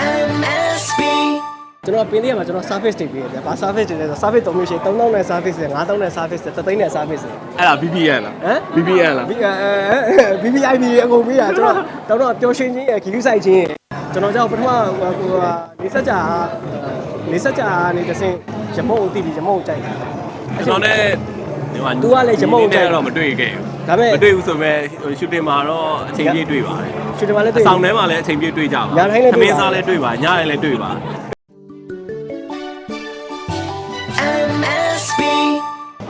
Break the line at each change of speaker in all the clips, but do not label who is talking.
MSB
ကျွန်တော်ပင်းသေးရမှာကျွန်တော် service တွေပေးရတယ်။ဘာ service တွေလဲဆို service သုံးမျိုးရှိ3000နဲ့ service တွေ9000နဲ့ service တွေ3000နဲ့ service တွေ
အဲ့ဒါ BBN လား
ဟမ်
BBN လား
ဘီအဲ BBIB အကုန်ပေးတာကျွန်တော်တော့ပျော်ရွှင်ခြင်းရခီးယူဆိုင်ခြင်းရကျွန်တော်ကြောင့်ပထမဟိုဟိုနေဆက်ကြာနေဆက်ကြာနေတစ်ဆင့်ရမုံကိုတီးပြီးရမုံကိုကြိုက်တာ
ကျွန်တော်လည်းဒီမှာ
तू ကလည်းရမုံကြိုက်
တော့မတွေ့ခဲ့ဘူး
ဒါပေမဲ့
မတွေ့ဘူးဆိုမဲ့ရှူတင်မှာတော့အချိန်ပြည့်တွေ့ပါတယ်
ရွှေတမလည်း
အ
တွေ့
ဆောင်ထဲမှာလည်းအချိန်ပြည့်တွေ့ကြပါ
ညတိုင်းလည်းတွေ့ပါ
သမင်းစားလည်းတွေ့ပါညတိုင်းလည်းတွေ့ပါ
MSB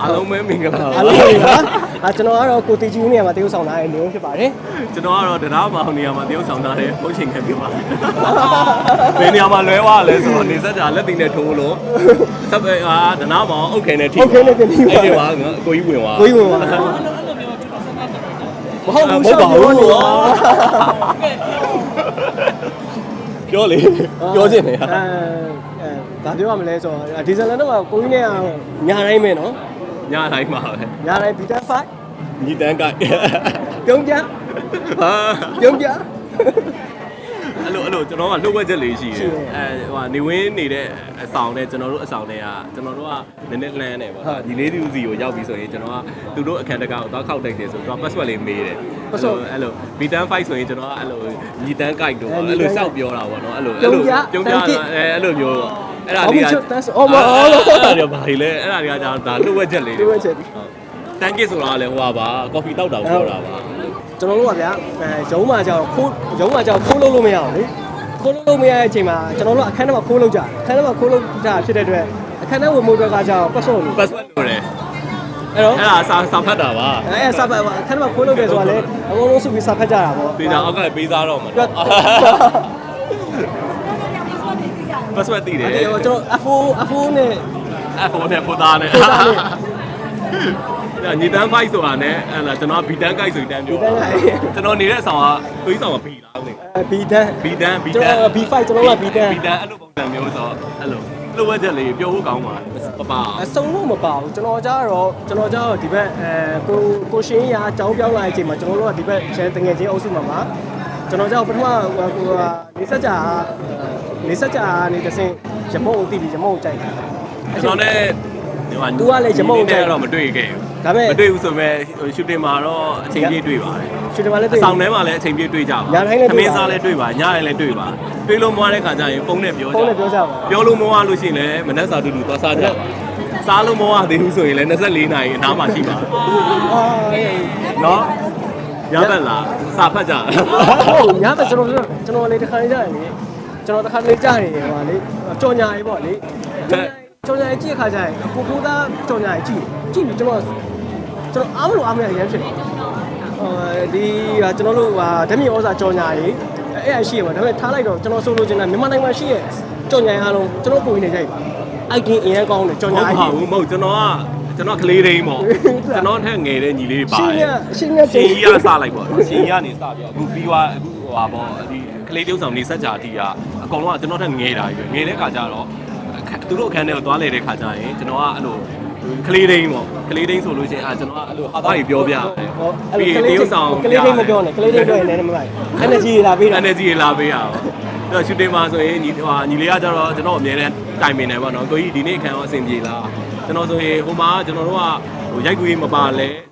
အားလုံးပဲမင်္ဂလာ
အားလုံးပါအာကျွန်တော်ကတော့ကိုတီကြီးနေရာမှာတရုပ်ဆောင်လာတဲ့နေဖြစ်ပါတယ်
ကျွန်တော်ကတော့တရားမောင်နေရာမှာတရုပ်ဆောင်ထားတဲ့ဘုတ်ချိန်ခံပြပါဘယ်နေရာမှာလွဲသွားလဲဆိုတော့နေဆက်ကြလက်တင်နဲ့ထိုးလို့စပ်ဟာဒနာမောင်အုတ်ခဲနဲ့ထိ
ဟုတ်ကဲ့လေတင်ပြီးပါ
အဲ့ဒီပါငါအကိုကြီးဝင်သွား
ကိုကြီးဝင်ပါ မဟုတ်ဘူးရှောက်ပြောနေပါ
ပြောလေပြောချင်တယ်ဟာ
အဲအဲဘာပြောရမလဲဆိုတော့ဒီဇယ်လန်တော့ကိုကြီးနဲ့ညာတိုင်းပဲနော်
ညတိုင်းမှာပဲ
ညာတိုင်းဘီတာဖိုက်
ညီတန်းက
ပြုံးကြ
ဟာ
ပြုံးကြ
အဲ့လိုအဲ့လိုကျွန်တော်ကလှုပ်ဝက်ချက်လေးရှိ
ရှိ
တယ်
တယ်
အဲဟိုဟာနေဝင်းနေတဲ့အဆောင်နဲ့ကျွန်တော်တို့အဆောင်တွေကကျွန်တော်တို့ကနည်းနည်းလှမ်းတယ်ပေါ့
ဟုတ်
ဒီလေးသူစီကိုရောက်ပြီဆိုရင်ကျွန်တော်ကသူတို့အခန်းတကာကိုသွားခောက်တိုက်တယ်ဆိုတော့ password လေးမေးတယ်
password
အဲ့လို B10 5ဆိုရင်ကျွန်တော်ကအဲ့လိုညီတန်း guide တော့
အဲ
အဲ့လို
ညီတန်း
ရှောက်ပြောတာပေါ့နော်အဲ့လို
ပြုံးကြ
ပြုံးကြ
thank you
အဲအဲ့လိုမျိုးပေါ့အဲ့ဒါ
အော်
တွေက
မချတ်တန်းအော်မအော်
အဲ့ဒါတွေကဘာတွေလဲအဲ့ဒါတွေကကျွန်တော်ဒါလှုပ်ဝက်ချက်လေး
လှုပ်ဝက်ချက်
တန်ကစ်ဆိုတာကလည်းဟိုပါပါ coffee တောက်တာကိုပြောတာပါ
ကျွန်တော်တို့ကဗျာအဲရုံးမှာကြောက်ခိုးရုံးမှာကြောက်ခိုးလို့လို့မရအောင်လေခိုးလို့လို့မရတဲ့အချိန်မှာကျွန်တော်တို့အခန်းထဲမှာခိုးလို့ကြအခန်းထဲမှာခိုးလို့ကြဖြစ်တဲ့အတွက်အခန်းထဲဝင်မှုအတွက်ကကြောက်ပတ်စောလို့
password လို့တယ်
အဲ့တော့
အဲ့ဒါစာစာဖတ်တာပါ
အဲစာဖတ်အခန်းထဲမှာခိုးလို့တယ်ဆိုတာလေအကုန်လုံးစုပြီးစာဖတ်ကြတာပေါ့
တေချာအောက်ကလည်းပေးစားတော့မှာ
ပြတ်
password သိတယ်
အဲ့တော့ကျွန်တော် F4 F4 နဲ့
အဖုန်းနဲ့ပို့သားနဲ့
ပို့သားနဲ့
အဲ့ ညီတန်းဖိုက်ဆိုတာနဲ့အဲ့လားကျွန်တော်ဘီတန်းကိုက်ဆိုတန်းပြော
ဘီတန်း guide
ကျွန်တော်နေတဲ့အဆောင်ကသွေးဆောင်ကဘီလားနေ
အဲ B တန်း
ဘီတန်းဘီ
ကျွန်
တန်း
တော် B5 ကျွန်တော်က B တန်း
ဘီတန်းအဲ့လိုပုံစံမျိုးဆိုတော့အဲ့လိုလိုဝက်ချက်လေးပြောဖို့ကောင်းပါပပ
အစုံလို့မပါဘူးကျွန်တော်ကြတော့ကျွန်တော်ကြတော့ဒီဘက်အဲကိုကိုရှင်းရအကြောင်းပြောင်းလာတဲ့အချိန်မှာကျွန်တော်တို့ကဒီဘက်ချဲတငယ်ချင်းအုပ်စုမှာမှာကျွန်တော်ကြတော့ပထမဟိုကိုကနေဆက်ကြာနေဆက်ကြာနေတစ်ဆင့်ရမုံကိုတီးပြီးရမုံကိုကြိုက်တာ
ကျွန်တော်လည်း ဒီမှာ
तू ကလည်းရမုံကြိုက်
တော့မတွေ့ခဲ့ဘူး
ဒါပေမဲ့
မတွေ့ဘူးဆိုမဲ့ရှူတင်မှာတော့အချိန်ပြည့်တွေ့ပါတယ်
ရွှေတမလည်း
အ
တွေ့
ဆောင်ထဲမှာလည်းအချိန်ပြည့်တွေ့ကြပါ
ညတိုင်းလည်းတွေ့ပါ
သမင်းစားလည်းတွေ့ပါညတိုင်းလည်းတွေ့ပါတွေ့လို့မွားတဲ့ခါကျရင်ဖုန်းနဲ့ပြောကြ
ဖုန်းနဲ့ပြောကြပါ
ပြောလို့မဝလို့ရှိရင်လည်းမနက်စာတူတူသွားစားကြပါစားလို့မဝသေးဘူးဆိုရင်လည်း24နာရီအနားမှာရှိပါ
အာအေး
နော်ရပါလားစာဖတ်ကြ
ဟုတ်ညဘက်ကျွန်တော်ပြောကျွန်တော်လေတစ်ခါလေးကြာရင်လေကျွန်တော်တစ်ခါလေးကြာနေဟိုလေကြော်ညာရေးပေါ့လေ ကြော်ညာရေးကြည့်ခါကြာရင်ကိုကိုသားကြော်ညာရေးကြည့်ကြည့်ပြီးကျွန်တော်ကျွန်တော်အားမလို့အားမရရမ်းဖြစ်တယ်ဟိုဒီဟာကျွန်တော်တို့ဟာဓမြဩဇာကြော်ညာရေးအဲ့အရှိရပါဒါပေမဲ့ထားလိုက်တော့ကျွန်တော်ဆိုလိုချင်တာမြန်မာနိုင်ငံမှာရှိရဲ့ကြော်ညာရေးအားလုံးကျွန်တော်ပုံနေကြိုက်ပါအိုက်တင်အရင်ကောင်းတယ်ကြော်
မ
ညာ
ဟုတ်
ရေး
ပါဘူးမဟုတ်ကျွန်တော်ကကျွန်တော်ကလေးတိန်ပေါ့ကျွန်တော်ထက်ငယ်တဲ့ညီလေးတွေပါ
ရှ
တ
င်း
ယ်
ရရှင်းရ
ရှင်ကြီးကစလိုက်ပေါ့ရှင်ကြီးကနေစပြီးအခုပြီးသွားအခုဟိုပါပေါ့ဒီကလေးတုပ်ဆောင်နေဆက်ကြအတီးကအကောင်လုံးကကျွန်တော်ထက်ငယ်တာကြီးပဲငယ်တဲ့ခါကျတော့ သူတို့အခန်းထဲကိုသွားလေတဲ့ခါကျရင်ကျွန်တော်ကအဲ့လိုကလေးတိန်ပေါ့ကလေးတိန်ဆိုလို့ရှိရင်အာကျွန်တော်ကအဲ့လိုဟာသားကြီးပြောပြတယ်
ဟောအဲ့လိုက
ပြီး
လေး
ရုပ်ဆောင်
ကလေးလေးမပြောနဲ့ကလေးလေးပြောရင်လည်းမလိုက် energy လာပေးတာ
energy လာပေးရအောင်အဲ့တော့ရှူတင်မှာဆိုရင်ညီဟိုညီလေးကကျတော့ကျွန်တော်အမြဲတမ်းတိုင်ပင်တယ်ပေါ့နော်ကိုကြီးဒီနေ့အခန်းရောအဆင်ပြေလားကျွန်တော်ဆိုရင်ဟိုမှာကျွန်တော်တို့ကဟိုရိုက်ကူးမပါလဲကျွန်တော်က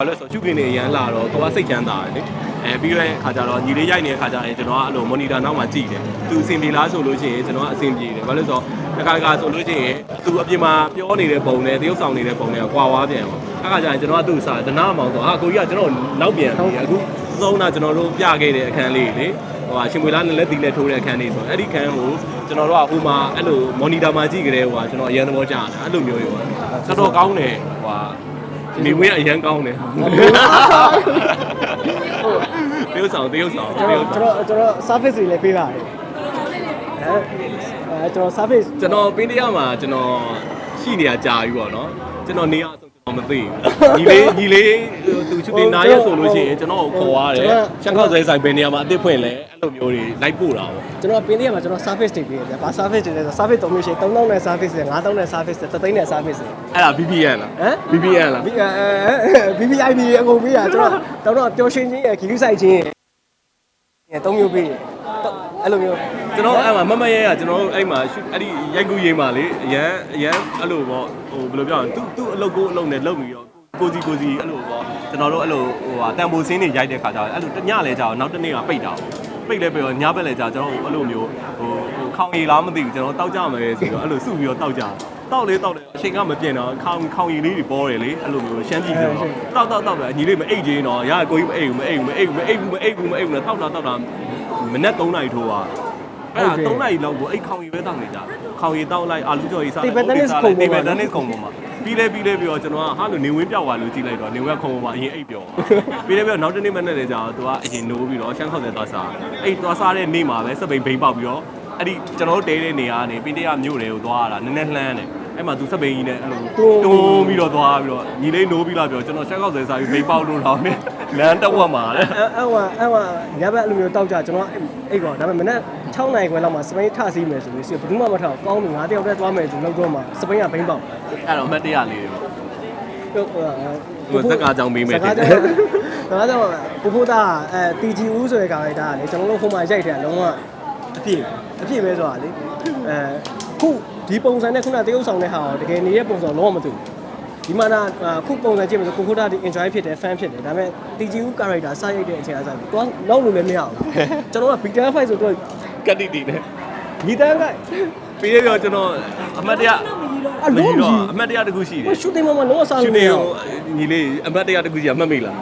ဘာလို့ဆိုရှုကင်းနေရမ်းလာတော့ကိုကစိတ်ချမ်းသာတယ်လေအဲပြီးတော့ခါကျတော့ညီလေးရိုက်နေတဲ့ခါကျရင်ကျွန်တော်ကအဲ့လို monitor နောက်မှာကြည့်တယ်သူအဆင်ပြေလားဆိုလို့ရှိရင်ကျွန်တော်ကအဆင်ပြေတယ်ဘာလို့ဆိုတော့တခါတခါဆိုလို့ရှိရင်သူအပြင်မှာပြောနေတဲ့ပုံနဲ့တရုပ်ဆောင်နေတဲ့ပုံနဲ့ကွာဝါပြန်ပေါ့အခါကျရင်ကျွန်တော်ကသူ့စာဒနာမောင်ဆိုဟာကိုကြီးကကျွန်တော်နောက်ပြန်ပြီအခုသုံးတာကျွန်တော်တို့ပြခဲ့တဲ့အခန်းလေးလေဟိုဟာရှင်မွေလားနဲ့လက်တီနဲ့ထိုးတဲ့အခန်းလေးဆိုတော့အဲ့ဒီခန်းကိုကျွန်တော်တို့ကဟိုမှာအဲ့လိုမော်နီတာမှာကြည့်ကြတဲ့ဟိုဟာကျွန်တော်အရန်သဘောကျတယ်အဲ့လိုမျိုးရောတော်တော်ကောင်းတယ်ဟိုဟာ နေဝင်းအရန်ကောင်းတယ်တရုပ်ဆောင်တရုပ်ဆောင်တ
ကျွန်
ရုပ်
တော်
ဆောင်
ကျွန်တော်ကျွန်တော် service တွေလည်းပေးပါတယ်အဲအဲကျွန်တော် service
ကျွန်တော်ပင်းတရားမှာကျွန်တော်ရှိနေရကြာပြီပေါ့နော်ကျွန်တော်နေရဆိုကျွန်တော် မသိဘူးညီလေးညီလေးသူချူတင်နာရက်ဆိုလို့ရှိရင်ကျွန်တော်ကိုခေါ်ရတယ်ရှန်ခောက်ဆွဲဆိုင်ဘယ်နေရာမှာအစ်စ်ဖွင့်လဲအဲ့လိုမျိုးတွေလိုက်ပို့တာပေါ့
ကျွန်တော်ပင်းသေးရမှာကျွန်တော် service တွေပေးရတယ်။ဘာ service တွေလဲဆို service သုံးမျိုးရှိ3000နဲ့ service တွေ9000နဲ့ service တွေ3000နဲ့ service တွေ
အဲ့ဒါ BBN လား
ဟမ်
BBN လား
ဘီအဲ BBIB အကုန်ပေးတာကျွန်တော်တော့ပျော်ရွှင်ခြင်းရခီးယူဆိုင်ခြင်းရသုံးမျိုးပေးတယ်။အဲ့လိုမျိုး
ကျွန်ကျွန်တော်အဲ့မှာမမရဲကကျွန်တော်တို့အဲ့မှာအဲ့ဒီရိုက်ကူးရေးမှာလေအရန်အရန်အဲ့လိုပေါ့ဟိုဘယ်လိုပြောရလဲသူသူ့အလုပ်ကိုအလုပ်နဲ့လုပ်ပြီးတော့ကိုစီကိုစီအဲ့လိုပေါ့ကျွန်တော်တို့အဲ့လိုဟိုဟာတန်ဖိုစင်းတွေရိုက်တဲ့ခါကျတော့အဲ့လိုတညလဲကြာတော့နောက်တစ်နေ့ကပိတ်တာပိတ်လဲပြီးတော့ညဘက်လဲကြာကျွန်တော်အဲ့လိုမျိုးဟိုဟိုခေါင်ရည်လားမသိဘူးကျွန်တော်တောက်ကြမယ်ဆိုတော့အဲ့လိုစုပြီးတော့တောက်ကြတောက်လေတောက်လေအချိန်ကမပြင်းတော့ခေါင်ခေါင်ရည်လေးတွေပေါ်တယ်လေအဲ့လိုမျိုးရှမ်းကြည့်ပြီးတော့တောက်တောက်တောက်တယ်ညီလေးမအိတ်ချင်းတော့ရကိုကြီးမအိတ်ဘူးမအိတ်ဘူးမအိတ်ဘူးမအိတ်ဘူးမအိတ်ဘူးမအိတ်ဘူးနဲ့တောက်တာတောက်တာမနေ့3နာရီထိုးသွား အဲ့ဒါ3နိုင်လောက်ကိုအဲ့ခေါင်ရည်ပဲတောက်နေကြခေါင်ရည်တောက်လိုက်အာလူကျော်ရည်စား
တေဘက်တနစ်ခုံပေါ်မှာ
တေဘက်တနစ်ခုံပေါ်မှာပြီးလဲပြီးလဲပြီးတော့ကျွန်တော်ကဟာလို့နေဝင်းပြောက်သွားလို့ကြည့်လိုက်တော့နေဝင်းခုံပေါ်မှာအရင်အိပ်ပြောပြီးလဲပြီးတော့နောက်တစ်နေ့မနေ့လေကြာတော့သူကအရင်နိုးပြီးတော့ရှမ်းခေါက်တဲ့သွားစားအဲ့သွားစားတဲ့နေ့မှာပဲစပိန်ဘိန်းပေါက်ပြီးတော့အဲ့ဒီကျွန်တော်တို့တဲတဲ့နေရာကနေပင်တရမြို့တွေကိုသွားရတာနည်းနည်းလှမ်းတယ်အဲ့မှာသူစပိန်ကြီးနဲ့အဲ့လိုတွန်းပြီးတော့သွားပြီးတော့ညီလေးနိုးပြီးလာပြောကျွန်တော်ရှမ်းခေါက်တဲ့စားပြီးဘိန်းပေါက်လို့တော့နဲ့လမ်းတက်ဝက်မှာတဲ့
အဲ့အဲ့ဝအဲ့ဝညဘက်အဲ့လိုမျိုးတောက်ကြကျွန်တော်အိတ်ကောဒါပေမဲ့မနေ့ 6နိုင်ခွဲလောက်မှာစပိန်ထစီးမယ်ဆိုပြီးစီဘယ်သူမှမထောက်ကောင်းပြီငါတယောက်တည်းသွားမယ်ဆိုလောက်တော့မှစပိန်ကဘိန်းပေါက်
အဲ့တော့အမှတ်တရလေးတွေပေါ့
ဟုတ်ဟို
ဟိုဇက်ကားကြောင့်မေးမယ်
စကားကြောင့်စကားကြောင့်ကိုဖိုးသားအဲ TG ဦးဆိုတဲ့ကာရိုက်တာကလေကျွန်တော်တို့ဟိုမှာရိုက်တယ်လုံးဝအပြည့်အပြည့်ပဲဆိုတာလေအဲခုဒီပုံစံနဲ့ခုနတရုပ်ဆောင်တဲ့ဟာတကယ်နေတဲ့ပုံစံလုံးဝမတူဒီမှာနာခုပုံစံကြည့်မယ်ဆိုကိုဖိုးသားဒီ enjoy ဖြစ်တယ် fan ဖြစ်တယ်ဒါပေမဲ့ TG ဦး character စရိုက်တဲ့အချိန်အစားပြီးတော့နောက်လို့လည်းမရဘူးကျွန်တော်က big time fight ဆိုတော့
ကတိတီနဲ့
ညီတန်းက
ပြီးရပြောကျွန်တော်အမတ်တရ
အလုံးကြီး
အမတ်တရတခုရှိတယ်
ဟို shooting မှာလုံးဝစား
ရှူ
လို့မ
တင်
ရ
ကို
ဘူး
ညီလေးအမတ်တရတခုရှိရမှတ်မိလား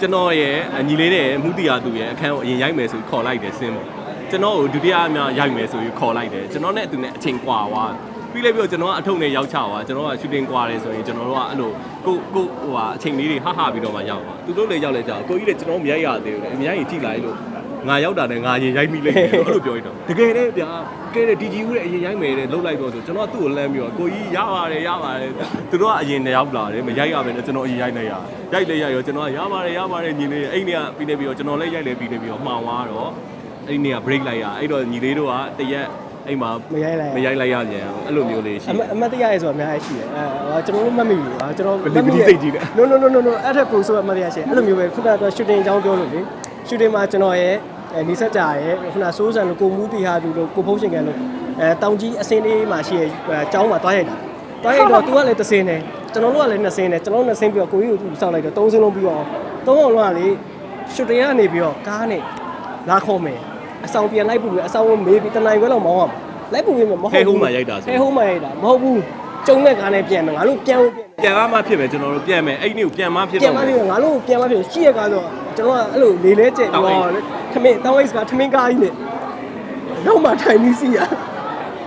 ကျွန်တော်ရဲ့ညီလေးနဲ့မူတီယာသူရဲ့အခန်းကိုအရင်ရိုက်မယ်ဆိုခေါ်လိုက်တယ်စင်းပေါ့ကျွန်တော်ကိုဒုတိယအများရိုက်မယ်ဆိုပြီးခေါ်လိုက်တယ်ကျွန်တော်နဲ့သူနဲ့အချိန်ကွာသွားပြီးလိုက်ပြီးတော့ကျွန်တော်ကအထုံနဲ့ရောက်ချသွားကျွန်တော်ကရှူတင်ကွာတယ်ဆိုရင်ကျွန်တော်တို့ကအဲ့လိုကိုကိုဟိုဟာအချိန်လေးတွေဟဟပြီးတော့မှရောက်သွားသူတို့လည်းရောက်လဲကြာကိုကြီးလည်းကျွန်တော်မရိုက်ရသေးဘူးလေအများကြီးကြည့်လိုက်လို့ ငါရောက်တာနဲ့ငါရင်ရိုက်မိလိုက်တယ်လို့အဲ့လိုပြောရတော့တကယ်လေဗျာကဲတဲ့ DG ဦးရဲ့အရင်ရိုက်မယ်တဲ့လှုပ်လိုက်တော့ဆိုကျွန်တော်ကသူ့ကိုလမ်းပြီးတော့ကိုကြီးရပါတယ်ရပါတယ်သူတို့ကအရင်တယောက်လာတယ်မရိုက်ရမယ်နဲ့ကျွန်တော်အရင်ရိုက်နေရရိုက်လေရရောကျွန်တော်ကရပါတယ်ရပါတယ်ညီလေးအဲ့နေကပြီးနေပြီးတော့ကျွန်တော်လည်းရိုက်လေပြီးနေပြီးတော့မှောင်သွားတော့အဲ့နေက break လိုက်ရအဲ့တော့ညီလေးတို့ကတရက်အိမ်မှာ
မရိုက်လိုက်
မရိုက်လိုက်ရပြန်အဲ့လိုမျိုးလေးရှိ
အမအမတ်တရားရဲဆိုတာအများကြီးရှိတယ်အဲကျွန်တော်တို့မတ်မိဘူးဟာကျွန်တော်
ဘယ်လိုပတိစိတ်ကြီးလဲ
no no no no no အဲ့ထက်ပိုဆိုအမတ်တရားရှိတယ်အဲ့လိုမျိုးပဲခုနကတော့ shooting အကြောင်းပြောလို့လေ shooting မှာကျွန်တော်ရဲ့ အဲနီဆက်ကြရဲ့ခုနစိုးစံလို့ကိုမူတီဟာသူလို့ကိုဖုံးရှင်ကန်လို့အဲတောင်ကြီးအစင်းလေးမှာရှိရဲ့အကြောင်းမှာတွားရိုက်တာတွားရိုက်တော့ तू ကလည်းတစ်စင်းတယ်ကျွန်တော်တို့ကလည်းနှစ်စင်းတယ်ကျွန်တော်တို့နှစ်စင်းပြီးတော့ကိုကြီးကိုသူစောက်လိုက်တော့သုံးစင်းလုံးပြီးတော့သုံးအောင်လုံးကလေ shooting ကနေပြီးတော့ကားနဲ့လာခေါ်မယ်အဆောင်ပြန်လိုက်ပြီးအဆောင်မေးပြီးတနိုင်ခွဲလောက်မောင်းအောင်လိုက်ပြီးမဟုတ်
ဟဲဟုံးမှာရိုက်တာဆို
ဟဲဟုံးမရိုက်တာမဟုတ်ဘူးကျုံတဲ့ကားနဲ့ပြန်မယ်ငါတို့ပြန်ဖို့ပြန်မယ်
ပြန်မှဖြစ်မယ်ကျွန်တော်တို့ပြန်မယ်အဲ့နေ့ကိုပြန်မှဖြစ်
ပြန်
တော့
မ
မယ်
လို့ငါတို့ပြန်မဖြစ်ရှိရကားဆိုကျွန်တော်ကအဲ့လိုလေလဲကျက်ပြီးတော့ ထမင်းတောင်းအိတ်ကထမင်းကားကြီးနဲ့တော့မှထိုင်ပြီးစီရ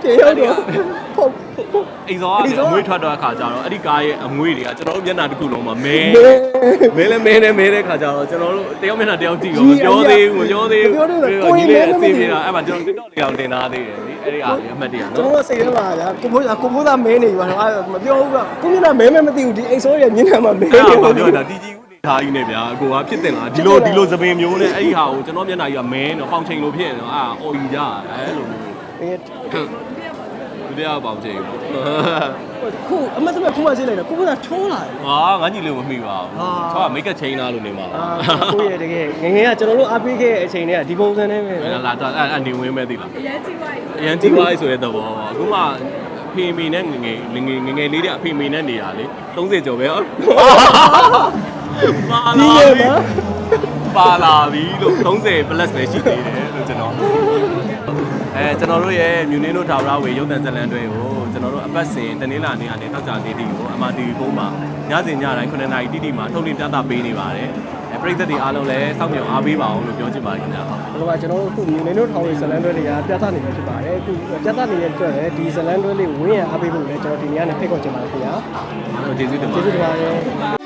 ပြန်ရောက်တော့ဟုတ်ဟုတ်
အိမ်စောကအမွေးထွက်တော့အခါကျတော့အဲ့ဒီကားရဲ့အမွေးတွေကကျွန်တော်တို့မျက်နှာတစ်ခုလုံးမှာမဲ
မဲ
မဲလဲမဲလဲမဲတဲ့ခါကျတော့ကျွန်တော်တို့တယောက်မျက်နှာတယောက်ကြည့်တော့မပြောသေးဘူးမပြောသေးဘူး
မပြောသေးဘူး
ကိုကြီးလေးအစီပြေတာအဲ့မှာကျွန်တော် TikTok လေးအောင်တင်ထားသေးတယ်လေအဲ့ဒီအားလေးအမှတ်တရ
ကျွန်
နော်
တော်စိတ်ထဲမှာညာကိုမိုးကိုမိုးသားမဲနေပြီပါတော့မပြောဘူးကကိုမျက်နှာမဲမဲမသိဘူးဒီအိမ်ဆိုးရဲ့မျက်နှာမှာမဲ
အဲ့
နေ
ဒါဘာပြောတာတီကြီးဦးနေ ထားကြီးနဲ့ဗျာအကိုကဖြစ်တင်လားဒီလိုဒီလိုသပင်မျိုးနဲ့အဲ့ဒီဟာကိုကျွန်တော်မျက်နှာကြီးကမဲနော်ပေါင်ချိန်လိုဖြစ်နေတော့အာအော်ကြီးကြအဲ့လိုမျိုးဒီတရားပေါင်ချိန်ပေါ့
ခုအမတ်တမဲ့ခုမှစိတ်လိုက်တာကိုမိုးသားချောလာတယ်
ဟာငါညီလေးမမိပါဘူး
ဟာ
ချောကမိတ်ကချိန်လားလို့နေမှာ
အာကိုရဲ့တကယ်ငငယ်ကကျွန်တော်တို့အားပေးခဲ့တဲ့အချိန်တွေကဒီပုံစံနဲ့ပဲ
လာလာတော့အဲ့အနေဝင်မဲ့သိလား
အရင်ကြည့်ပါ
အရန်ကြီးသွားဆိုတဲ့သဘောပေါ့အခုမှအဖေမေနဲ့ငငယ်ငငယ်ငငယ်လေးတဲ့အဖေမေနဲ့နေတာလေ30ကျော်ပဲ ပါ
ဒီ
လာ
ရဲ့
ပြီ
မှာ
ပါလာပြီလို့30 plus ပဲရှိသေးတယ်လို့ကျွန်တော်အဲကျွန်တော်တို့ရဲ့မြူနင်းတို့ထာဝရဝေရုပ်သံဇလန်တွေကိုကျွန်တော်တို့အပတ်စဉ်တနင်္လာနေ့ကနေတောက်ကြသေးတီကိုအမတီဗီပုံမှာညစဉ်ညတိုင်း9နာရီတိတိမှာထုတ်လင်းပြသပေးနေပါတယ်အဲပရိသတ်တွေအားလုံးလည်းစောင့်မျှော်အားပေးပါအောင်လို့ပြောချင်ပါတယ်ခင်ဗျာ
ဒီမှာကျွန်တော်တို့ခုမြူနေတို့ထောင်ရေးဇလန်တွဲတွေကပြသနေမှာဖြစ်ပါတယ်အခုပြသနေတဲ့အတွက်လည်းဒီဇလန်တွဲလေးဝင်းရအားပေးဖို့လည်းကျွန်တော်ဒီနေ့ကနေဖိတ်ခေါ်ချင်ပါတယ်ခင်ဗျာ
ကျေးဇူးတင်ပါ
ကျေး
တ
ဇူး
ယ်
တင်ပါတယ်